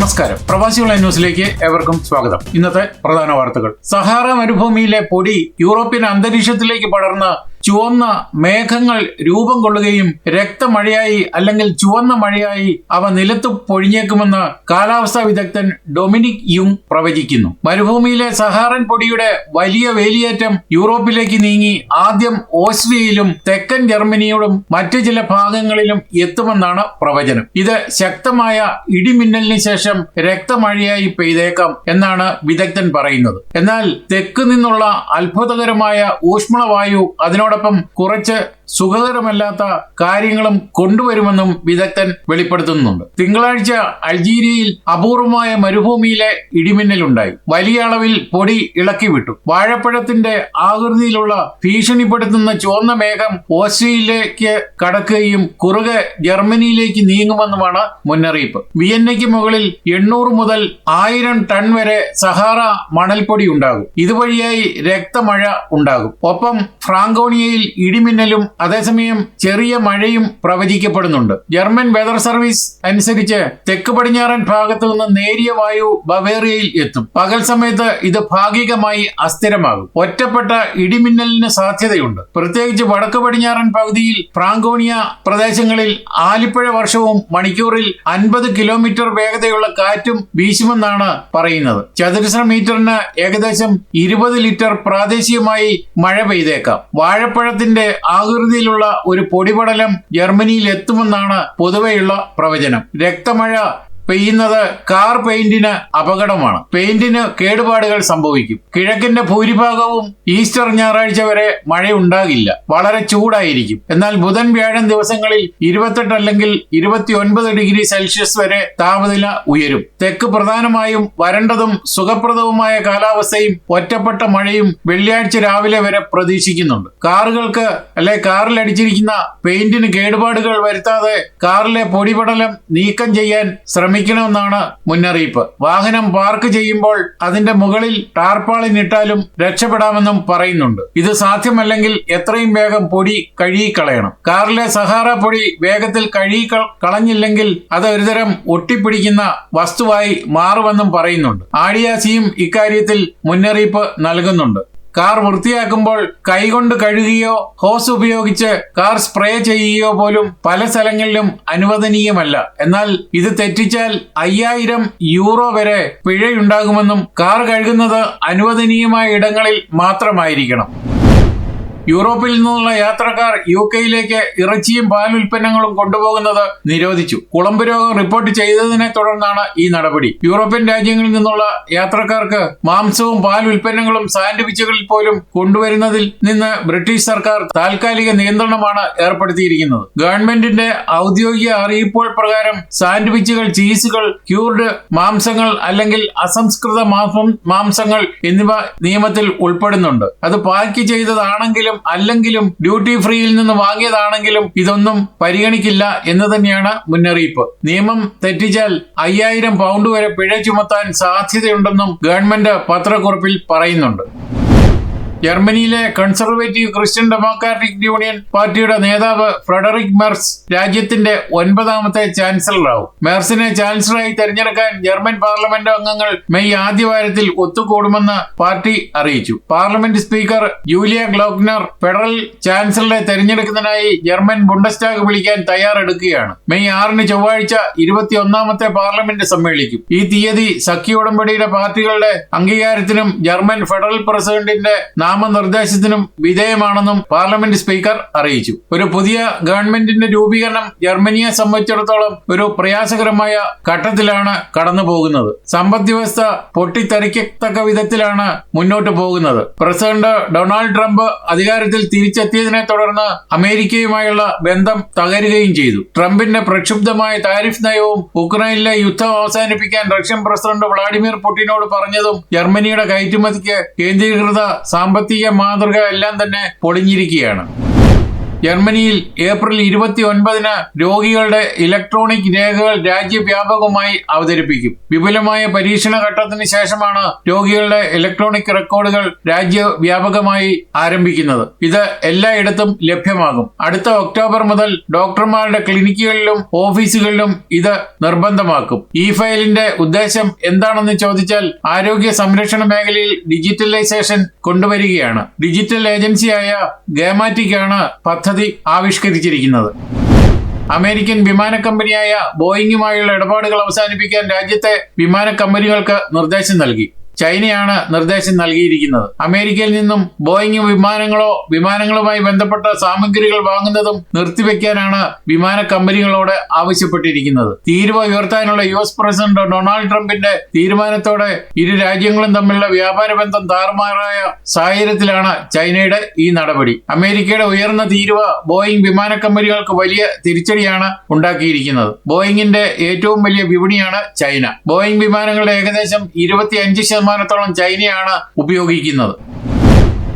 നമസ്കാരം. പ്രവാസി ഓൺലൈൻ ന്യൂസിലേക്ക് ഏവർക്കും സ്വാഗതം. ഇന്നത്തെ പ്രധാന വാർത്തകൾ. സഹാറ മരുഭൂമിയിലെ പൊടി യൂറോപ്യൻ അന്തരീക്ഷത്തിലേക്ക് പടർന്ന് ചുവന്ന മേഘങ്ങൾ രൂപം കൊള്ളുകയും രക്തമഴയായി അല്ലെങ്കിൽ ചുവന്ന മഴയായി അവ നിലത്ത് പൊഴിഞ്ഞേക്കുമെന്ന് കാലാവസ്ഥാ വിദഗ്ധൻ ഡൊമിനിക് യുങ് പ്രവചിക്കുന്നു. മരുഭൂമിയിലെ സഹാറൻ പൊടിയുടെ വലിയ വേലിയേറ്റം യൂറോപ്പിലേക്ക് നീങ്ങി ആദ്യം ഓസ്ട്രിയയിലും തെക്കൻ ജർമ്മനിയോടും മറ്റു ചില ഭാഗങ്ങളിലും എത്തുമെന്നാണ് പ്രവചനം. ഇത് ശക്തമായ ഇടിമിന്നലിന് ശേഷം രക്തമഴയായി പെയ്തേക്കാം എന്നാണ് വിദഗ്ധൻ പറയുന്നത്. എന്നാൽ തെക്ക് നിന്നുള്ള അത്ഭുതകരമായ ഊഷ്മളവായു അതിനോടൊപ്പം കുറച്ച് സുഖകരമല്ലാത്ത കാര്യങ്ങളും കൊണ്ടുവരുമെന്നും വിദഗ്ധൻ വെളിപ്പെടുത്തുന്നുണ്ട്. തിങ്കളാഴ്ച അൾജീരിയയിൽ അപൂർവമായ മരുഭൂമിയിലെ ഇടിമിന്നലുണ്ടായി. വലിയ അളവിൽ പൊടി ഇളക്കി വിട്ടു വാഴപ്പഴത്തിന്റെ ആകൃതിയിലുള്ള ഭീഷണിപ്പെടുത്തുന്ന ചുവന്ന മേഘം ഓസ്ട്രിയയിലേക്ക് കടക്കുകയും കുറുകെ ജർമ്മനിയിലേക്ക് നീങ്ങുമെന്നുമാണ് മുന്നറിയിപ്പ്. വിയന്നയ്ക്ക് മുകളിൽ എണ്ണൂറ് മുതൽ ആയിരം ടൺ വരെ സഹാറ മണൽപ്പൊടി ഉണ്ടാകും. ഇതുവഴിയായി രക്തമഴ ഉണ്ടാകും. ഒപ്പം ഫ്രാങ്കോണിയയിൽ ഇടിമിന്നലും അതേസമയം ചെറിയ മഴയും പ്രവചിക്കപ്പെടുന്നുണ്ട്. ജർമ്മൻ വെതർ സർവീസ് അനുസരിച്ച് തെക്ക് പടിഞ്ഞാറൻ ഭാഗത്തു നിന്ന് നേരിയ വായു ബവേറിയയിൽ എത്തും. പകൽ സമയത്ത് ഇത് ഭാഗികമായി അസ്ഥിരമാകും. ഒറ്റപ്പെട്ട ഇടിമിന്നലിന് സാധ്യതയുണ്ട്. പ്രത്യേകിച്ച് വടക്ക് പടിഞ്ഞാറൻ പകുതിയിൽ ഫ്രാങ്കോണിയ പ്രദേശങ്ങളിൽ ആലിപ്പഴ വർഷവും മണിക്കൂറിൽ അൻപത് കിലോമീറ്റർ വേഗതയുള്ള കാറ്റും വീശുമെന്നാണ് പറയുന്നത്. ചതുരശ്ര മീറ്ററിന് ഏകദേശം ഇരുപത് ലിറ്റർ പ്രാദേശികമായി മഴ പെയ്തേക്കാം. വാഴപ്പഴത്തിന്റെ ആകൃതിയിലുള്ള ഒരു പൊടിപടലം ജർമ്മനിയിൽ എത്തുമെന്നാണ് പൊതുവെയുള്ള പ്രവചനം. രക്തമഴ പെയ്യുന്നത് കാർ പെയിന്റിന് അപകടമാണ്. പെയിന്റിന് കേടുപാടുകൾ സംഭവിക്കും. കിഴക്കിന്റെ ഭൂരിഭാഗവും ഈസ്റ്റർ ഞായറാഴ്ച വരെ മഴയുണ്ടാകില്ല. വളരെ ചൂടായിരിക്കും. എന്നാൽ ബുധൻ വ്യാഴം ദിവസങ്ങളിൽ ഇരുപത്തെട്ട് അല്ലെങ്കിൽ ഇരുപത്തിയൊൻപത് ഡിഗ്രി സെൽഷ്യസ് വരെ താപനില ഉയരും. തെക്ക് പ്രധാനമായും വരണ്ടതും സുഖപ്രദവുമായ കാലാവസ്ഥയും ഒറ്റപ്പെട്ട മഴയും വെള്ളിയാഴ്ച രാവിലെ വരെ പ്രതീക്ഷിക്കുന്നുണ്ട്. കാറുകൾക്ക് അല്ലെ കാറിൽ അടിച്ചിരിക്കുന്ന പെയിന്റിന് കേടുപാടുകൾ വരുത്താതെ കാറിലെ പൊടിപടലം നീക്കം ചെയ്യാൻ ശ്രമിക്കണമെന്നാണ് മുന്നറിയിപ്പ്. വാഹനം പാർക്ക് ചെയ്യുമ്പോൾ അതിന്റെ മുകളിൽ ടാർപ്പാളിൻ ഇട്ടാലും രക്ഷപ്പെടാമെന്നും പറയുന്നുണ്ട്. ഇത് സാധ്യമല്ലെങ്കിൽ എത്രയും വേഗം പൊടി കഴുകിക്കളയണം. കാറിലെ സഹാറ പൊടി വേഗത്തിൽ കഴുകി കളഞ്ഞില്ലെങ്കിൽ അത് ഒരുതരം ഒട്ടിപ്പിടിക്കുന്ന വസ്തുവായി മാറുമെന്നും പറയുന്നുണ്ട്. ആഡിയാസിയും ഇക്കാര്യത്തിൽ മുന്നറിയിപ്പ് നൽകുന്നുണ്ട്. കാർ വൃത്തിയാക്കുമ്പോൾ കൈകൊണ്ട് കഴുകുകയോ ഹോസ് ഉപയോഗിച്ച് കാർ സ്പ്രേ ചെയ്യുകയോ പോലും പല സ്ഥലങ്ങളിലും അനുവദനീയമല്ല. എന്നാൽ ഇത് തെറ്റിച്ചാൽ അയ്യായിരം യൂറോ വരെ പിഴയുണ്ടാകുമെന്നും കാർ കഴുകുന്നത് അനുവദനീയമായ ഇടങ്ങളിൽ മാത്രമായിരിക്കണം. യൂറോപ്പിൽ നിന്നുള്ള യാത്രക്കാർ യു കെയിലേക്ക് ഇറച്ചിയും പാലുൽപ്പന്നങ്ങളും കൊണ്ടുപോകുന്നത് നിരോധിച്ചു. കുളമ്പ് രോഗം റിപ്പോർട്ട് ചെയ്തതിനെ തുടർന്നാണ് ഈ നടപടി. യൂറോപ്യൻ രാജ്യങ്ങളിൽ നിന്നുള്ള യാത്രക്കാർക്ക് മാംസവും പാലുൽപ്പന്നങ്ങളും സാൻഡ്വിച്ചുകളിൽ പോലും കൊണ്ടുവരുന്നതിൽ നിന്ന് ബ്രിട്ടീഷ് സർക്കാർ താൽക്കാലിക നിയന്ത്രണമാണ് ഏർപ്പെടുത്തിയിരിക്കുന്നത്. ഗവൺമെന്റിന്റെ ഔദ്യോഗിക അറിയിപ്പുകൾ പ്രകാരം സാൻഡ്വിച്ചുകൾ ചീസുകൾ ക്യൂർഡ് മാംസങ്ങൾ അല്ലെങ്കിൽ അസംസ്കൃത മാംസങ്ങൾ എന്നിവ നിയമത്തിൽ ഉൾപ്പെടുന്നുണ്ട്. അത് പാക്ക് ചെയ്തതാണെങ്കിലും അല്ലെങ്കിലും ഡ്യൂട്ടി ഫ്രീയിൽ നിന്ന് വാങ്ങിയതാണെങ്കിലും ഇതൊന്നും പരിഗണിക്കില്ല എന്ന് തന്നെയാണ് മുന്നറിയിപ്പ്. നിയമം തെറ്റിച്ചാൽ അയ്യായിരം പൗണ്ട് വരെ പിഴ ചുമത്താൻ സാധ്യതയുണ്ടെന്നും ഗവൺമെന്റ് പത്രക്കുറിപ്പിൽ പറയുന്നുണ്ട്. ജർമ്മനിയിലെ കൺസർവേറ്റീവ് ക്രിസ്ത്യൻ ഡെമോക്രാറ്റിക് യൂണിയൻ പാർട്ടിയുടെ നേതാവ് ഫ്രെഡറിക് മെർസ് രാജ്യത്തിന്റെ ഒൻപതാമത്തെ ചാൻസലറാവും. മെർസിനെ ചാൻസലറായി തെരഞ്ഞെടുക്കാൻ ജർമ്മൻ പാർലമെന്റ് അംഗങ്ങൾ മെയ് ആദ്യവാരത്തിൽ ഒത്തുകൂടുമെന്ന് പാർട്ടി അറിയിച്ചു. Parliament speaker Julia Klockner federal ചാൻസലറെ തെരഞ്ഞെടുക്കുന്നതിനായി ജർമ്മൻ ബുണ്ടസ്റ്റാഗ് വിളിക്കാൻ തയ്യാറെടുക്കുകയാണ്. മെയ് ആറിന് ചൊവ്വാഴ്ച ഇരുപത്തിയൊന്നാമത്തെ പാർലമെന്റ് സമ്മേളിക്കും. ഈ തീയതി സഖ്യ ഉടമ്പടിയുടെ പാർട്ടികളുടെ അംഗീകാരത്തിനും ജർമ്മൻ ഫെഡറൽ പ്രസിഡന്റിന്റെ നാമനിർദ്ദേശത്തിനും വിധേയമാണെന്നും പാർലമെന്റ് സ്പീക്കർ അറിയിച്ചു. ഒരു പുതിയ ഗവൺമെന്റിന്റെ രൂപീകരണം ജർമ്മനിയെ സംബന്ധിച്ചിടത്തോളം ഒരു പ്രയാസകരമായ ഘട്ടത്തിലാണ് കടന്നു പോകുന്നത് സമ്പദ് വ്യവസ്ഥ പൊട്ടിത്തെറിക്കത്തക്ക വിധത്തിലാണ് മുന്നോട്ട് പോകുന്നത്. പ്രസിഡന്റ് ഡൊണാൾഡ് ട്രംപ് അധികാരത്തിൽ തിരിച്ചെത്തിയതിനെ തുടർന്ന് അമേരിക്കയുമായുള്ള ബന്ധം തകരുകയും ചെയ്തു. ട്രംപിന്റെ പ്രക്ഷുബ്ധമായ താരിഫ് നയവും ഉക്രൈനിലെ യുദ്ധം അവസാനിപ്പിക്കാൻ റഷ്യൻ പ്രസിഡന്റ് വ്ളാഡിമിർ പുടിനോട് പറഞ്ഞതും ജർമ്മനിയുടെ കയറ്റുമതിക്ക് കേന്ദ്രീകൃത സാമ്പത്തിക മാതൃക എല്ലാം തന്നെ പൊളിഞ്ഞിരിക്കുകയാണ്. ജർമ്മനിയിൽ ഏപ്രിൽ ഇരുപത്തി ഒൻപതിന് രോഗികളുടെ ഇലക്ട്രോണിക് രേഖകൾ രാജ്യവ്യാപകമായി അവതരിപ്പിക്കും. വിപുലമായ പരീക്ഷണ ഘട്ടത്തിന് ശേഷമാണ് രോഗികളുടെ ഇലക്ട്രോണിക് റെക്കോർഡുകൾ രാജ്യവ്യാപകമായി ആരംഭിക്കുന്നത്. ഇത് എല്ലായിടത്തും ലഭ്യമാകും. അടുത്ത ഒക്ടോബർ മുതൽ ഡോക്ടർമാരുടെ ക്ലിനിക്കുകളിലും ഓഫീസുകളിലും ഇത് നിർബന്ധമാക്കും. ഈ ഫയലിന്റെ ഉദ്ദേശം എന്താണെന്ന് ചോദിച്ചാൽ ആരോഗ്യ സംരക്ഷണ മേഖലയിൽ ഡിജിറ്റലൈസേഷൻ കൊണ്ടുവരികയാണ്. ഡിജിറ്റൽ ഏജൻസിയായ ഗേമാറ്റിക്കാണ് പദ്ധതി ആവിഷ്കരിച്ചിരിക്കുന്നത്. അമേരിക്കൻ വിമാന കമ്പനിയായ ബോയിങ്ങുമായുള്ള ഇടപാടുകൾ അവസാനിപ്പിക്കാൻ രാജ്യത്തെ വിമാന കമ്പനികൾക്ക് നിർദ്ദേശം നൽകി. ചൈനയാണ് നിർദ്ദേശം നൽകിയിരിക്കുന്നത്. അമേരിക്കയിൽ നിന്നും ബോയിങ് വിമാനങ്ങളോ വിമാനങ്ങളുമായി ബന്ധപ്പെട്ട സാമഗ്രികൾ വാങ്ങുന്നതും നിർത്തിവെക്കാനാണ് വിമാന കമ്പനികളോട് ആവശ്യപ്പെട്ടിരിക്കുന്നത്. തീരുവ ഉയർത്താനുള്ള യു എസ് പ്രസിഡന്റ് ഡൊണാൾഡ് ട്രംപിന്റെ തീരുമാനത്തോടെ ഇരു രാജ്യങ്ങളും തമ്മിലുള്ള വ്യാപാര ബന്ധം താറുമാറായ സാഹചര്യത്തിലാണ് ചൈനയുടെ ഈ നടപടി. അമേരിക്കയുടെ ഉയർന്ന തീരുവ ബോയിങ് വിമാന കമ്പനികൾക്ക് വലിയ തിരിച്ചടിയാണ് ഉണ്ടാക്കിയിരിക്കുന്നത്. ബോയിങ്ങിന്റെ ഏറ്റവും വലിയ വിപണിയാണ് ചൈന. ബോയിങ് വിമാനങ്ങളുടെ ഏകദേശം ഇരുപത്തിയഞ്ച് ശതമാനത്തോളം ചൈനയാണ് ഉപയോഗിക്കുന്നത്.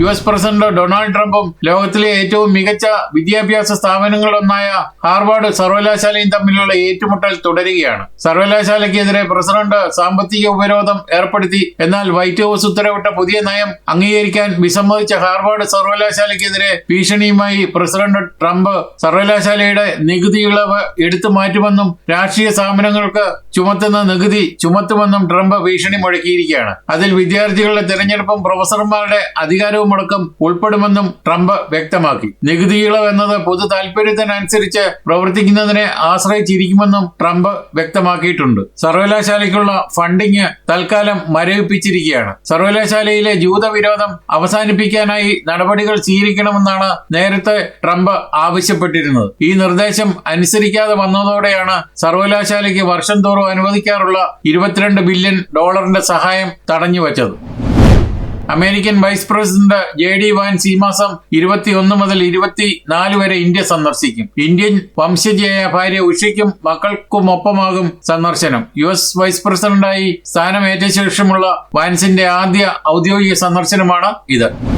യു എസ് പ്രസിഡന്റ് ഡൊണാൾഡ് ട്രംപും ലോകത്തിലെ ഏറ്റവും മികച്ച വിദ്യാഭ്യാസ സ്ഥാപനങ്ങളൊന്നായ ഹാർവാർഡ് സർവകലാശാലയും തമ്മിലുള്ള ഏറ്റുമുട്ടൽ തുടരുകയാണ്. സർവകലാശാലയ്ക്കെതിരെ പ്രസിഡന്റ് സാമ്പത്തിക ഉപരോധം ഏർപ്പെടുത്തി. എന്നാൽ വൈറ്റ് ഹൌസ് ഉത്തരവിട്ട പുതിയ നയം അംഗീകരിക്കാൻ വിസമ്മതിച്ച ഹാർവാർഡ് സർവകലാശാലയ്ക്കെതിരെ ഭീഷണിയുമായി പ്രസിഡന്റ് ട്രംപ് സർവകലാശാലയുടെ നികുതി ഇളവ് എടുത്തു മാറ്റുമെന്നും രാഷ്ട്രീയ സ്ഥാപനങ്ങൾക്ക് ചുമത്തുന്ന നികുതി ചുമത്തുമെന്നും ട്രംപ് ഭീഷണി മുഴക്കിയിരിക്കുകയാണ് അതിൽ വിദ്യാർത്ഥികളുടെ തിരഞ്ഞെടുപ്പും പ്രൊഫസർമാരുടെ അധികാരവും അടക്കം ഉൾപ്പെടുമെന്നും ട്രംപ് വ്യക്തമാക്കി. നികുതി ഇളവ് എന്നത് പൊതു താൽപര്യത്തിനനുസരിച്ച് പ്രവർത്തിക്കുന്നതിനെ ആശ്രയിച്ചിരിക്കുമെന്നും ട്രംപ് വ്യക്തമാക്കിയിട്ടുണ്ട്. സർവകലാശാലയ്ക്കുള്ള ഫണ്ടിങ് തൽക്കാലം മരവിപ്പിച്ചിരിക്കുകയാണ്. സർവകലാശാലയിലെ ജൂതവിരോധം അവസാനിപ്പിക്കാനായി നടപടികൾ സ്വീകരിക്കണമെന്നാണ് നേരത്തെ ട്രംപ് ആവശ്യപ്പെട്ടിരുന്നത്. ഈ നിർദ്ദേശം അനുസരിക്കാതെ വന്നതോടെയാണ് സർവകലാശാലയ്ക്ക് വർഷം തോറും അനുവദിക്കാറുള്ള ഇരുപത്തിരണ്ട് ബില്യൺ ഡോളറിന്റെ സഹായം തടഞ്ഞുവച്ചത്. American vice president J D Vance ഈ മാസം ഇരുപത്തിയൊന്ന് മുതൽ ഇരുപത്തിനാല് വരെ ഇന്ത്യ സന്ദർശിക്കും. ഇന്ത്യൻ വംശജയായ ഭാര്യ ഉഷയ്ക്കും മക്കൾക്കുമൊപ്പമാകും സന്ദർശനം. യു എസ് വൈസ് പ്രസിഡന്റായി സ്ഥാനമേറ്റ ശേഷമുള്ള വാൻസിന്റെ ആദ്യ ഔദ്യോഗിക സന്ദർശനമാണ് ഇത്.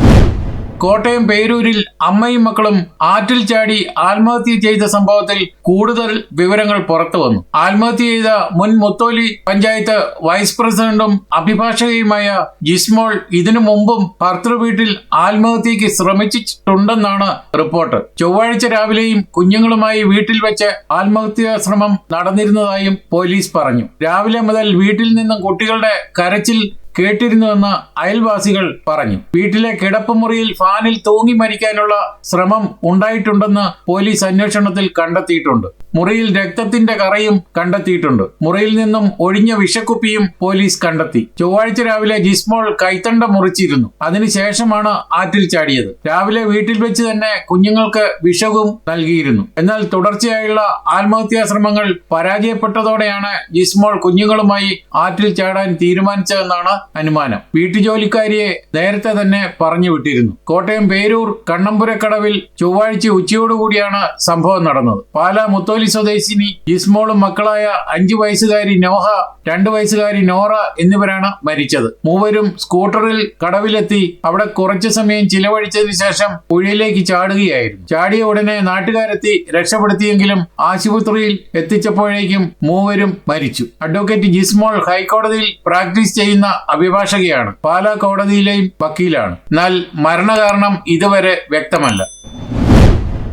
കോട്ടയം പേരൂരിൽ അമ്മയും മക്കളും ആറ്റിൽ ചാടി ആത്മഹത്യ ചെയ്ത സംഭവത്തിൽ കൂടുതൽ വിവരങ്ങൾ പുറത്തു വന്നു. ആത്മഹത്യ ചെയ്ത മുൻ മുത്തോലി പഞ്ചായത്ത് വൈസ് പ്രസിഡന്റും അഭിഭാഷകയുമായ ജിസ്മോൾ ഇതിനു മുമ്പും ഭർത്തൃ വീട്ടിൽ ആത്മഹത്യക്ക് ശ്രമിച്ചിട്ടുണ്ടെന്നാണ് റിപ്പോർട്ട്. ചൊവ്വാഴ്ച രാവിലെയും കുഞ്ഞുങ്ങളുമായി വീട്ടിൽ വെച്ച് ആത്മഹത്യാ ശ്രമം നടന്നിരുന്നതായും പോലീസ് പറഞ്ഞു. രാവിലെ മുതൽ വീട്ടിൽ നിന്നും കുട്ടികളുടെ കരച്ചിൽ കേട്ടിരുന്നുവെന്ന് അയൽവാസികൾ പറഞ്ഞു. വീട്ടിലെ കിടപ്പുമുറിയിൽ ഫാനിൽ തൂങ്ങി മരിക്കാനുള്ള ശ്രമം ഉണ്ടായിട്ടുണ്ടെന്ന് പോലീസ് അന്വേഷണത്തിൽ കണ്ടെത്തിയിട്ടുണ്ട്. മുറിയിൽ രക്തത്തിന്റെ കറയും കണ്ടെത്തിയിട്ടുണ്ട്. മുറിയിൽ നിന്നും ഒഴിഞ്ഞ വിഷക്കുപ്പിയും പോലീസ് കണ്ടെത്തി. ചൊവ്വാഴ്ച രാവിലെ ജിസ്മോൾ കൈത്തണ്ട മുറിച്ചിരുന്നു. അതിനുശേഷമാണ് ആറ്റിൽ ചാടിയത്. രാവിലെ വീട്ടിൽ വെച്ച് തന്നെ കുഞ്ഞുങ്ങൾക്ക് വിഷവും നൽകിയിരുന്നു. എന്നാൽ തുടർച്ചയായുള്ള ആത്മഹത്യാ ശ്രമങ്ങൾ പരാജയപ്പെട്ടതോടെയാണ് ജിസ്മോൾ കുഞ്ഞുങ്ങളുമായി ആറ്റിൽ ചാടാൻ തീരുമാനിച്ചതെന്നാണ് അനുമാനം. വീട്ടുജോലിക്കാരിയെ നേരത്തെ തന്നെ പറഞ്ഞു വിട്ടിരുന്നു. കോട്ടയം പേരൂർ കണ്ണമ്പുരക്കടവിൽ ചൊവ്വാഴ്ച ഉച്ചയോടുകൂടിയാണ് സംഭവം നടന്നത്. പാലാ മുത്തോലി സ്വദേശിനി ജിസ്മോളും മക്കളായ അഞ്ചു വയസ്സുകാരി നോഹ രണ്ടു വയസ്സുകാരി നോറ എന്നിവരാണ് മരിച്ചത്. മൂവരും സ്കൂട്ടറിൽ കടവിലെത്തി അവിടെ കുറച്ചു സമയം ചിലവഴിച്ചതിന് ശേഷം പുഴയിലേക്ക് ചാടുകയായിരുന്നു. ചാടിയ ഉടനെ നാട്ടുകാരെത്തി രക്ഷപ്പെടുത്തിയെങ്കിലും ആശുപത്രിയിൽ എത്തിച്ചപ്പോഴേക്കും മൂവരും മരിച്ചു. അഡ്വക്കേറ്റ് ജിസ്മോൾ ഹൈക്കോടതിയിൽ പ്രാക്ടീസ് ചെയ്യുന്ന അഭിഭാഷകയാണ്. പാലാ കോടതിയിലെയും വക്കീലാണ്. എന്നാൽ മരണകാരണം ഇതുവരെ വ്യക്തമല്ല.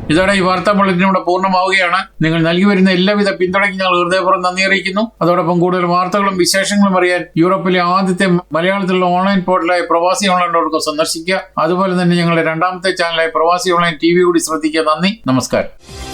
ഇതോടെ ഈ വാർത്താ ബുള്ളറ്റിൻ ഇവിടെ പൂർണമാവുകയാണ്. നിങ്ങൾ നൽകി വരുന്ന എല്ലാവിധ പിന്തുണയ്ക്കും ഞങ്ങൾ ഹൃദയപൂർവം നന്ദി അറിയിക്കുന്നു. അതോടൊപ്പം കൂടുതൽ വാർത്തകളും വിശേഷങ്ങളും അറിയാൻ യൂറോപ്പിലെ ആദ്യത്തെ മലയാളത്തിലുള്ള ഓൺലൈൻ പോർട്ടലായ പ്രവാസി ഓൺലൈൻ ഡോട്ട് കോം സന്ദർശിക്കുക. അതുപോലെ തന്നെ ഞങ്ങളുടെ രണ്ടാമത്തെ ചാനലായ പ്രവാസി ഓൺലൈൻ ടി വി കൂടി ശ്രദ്ധിക്കുക. നന്ദി. നമസ്കാരം.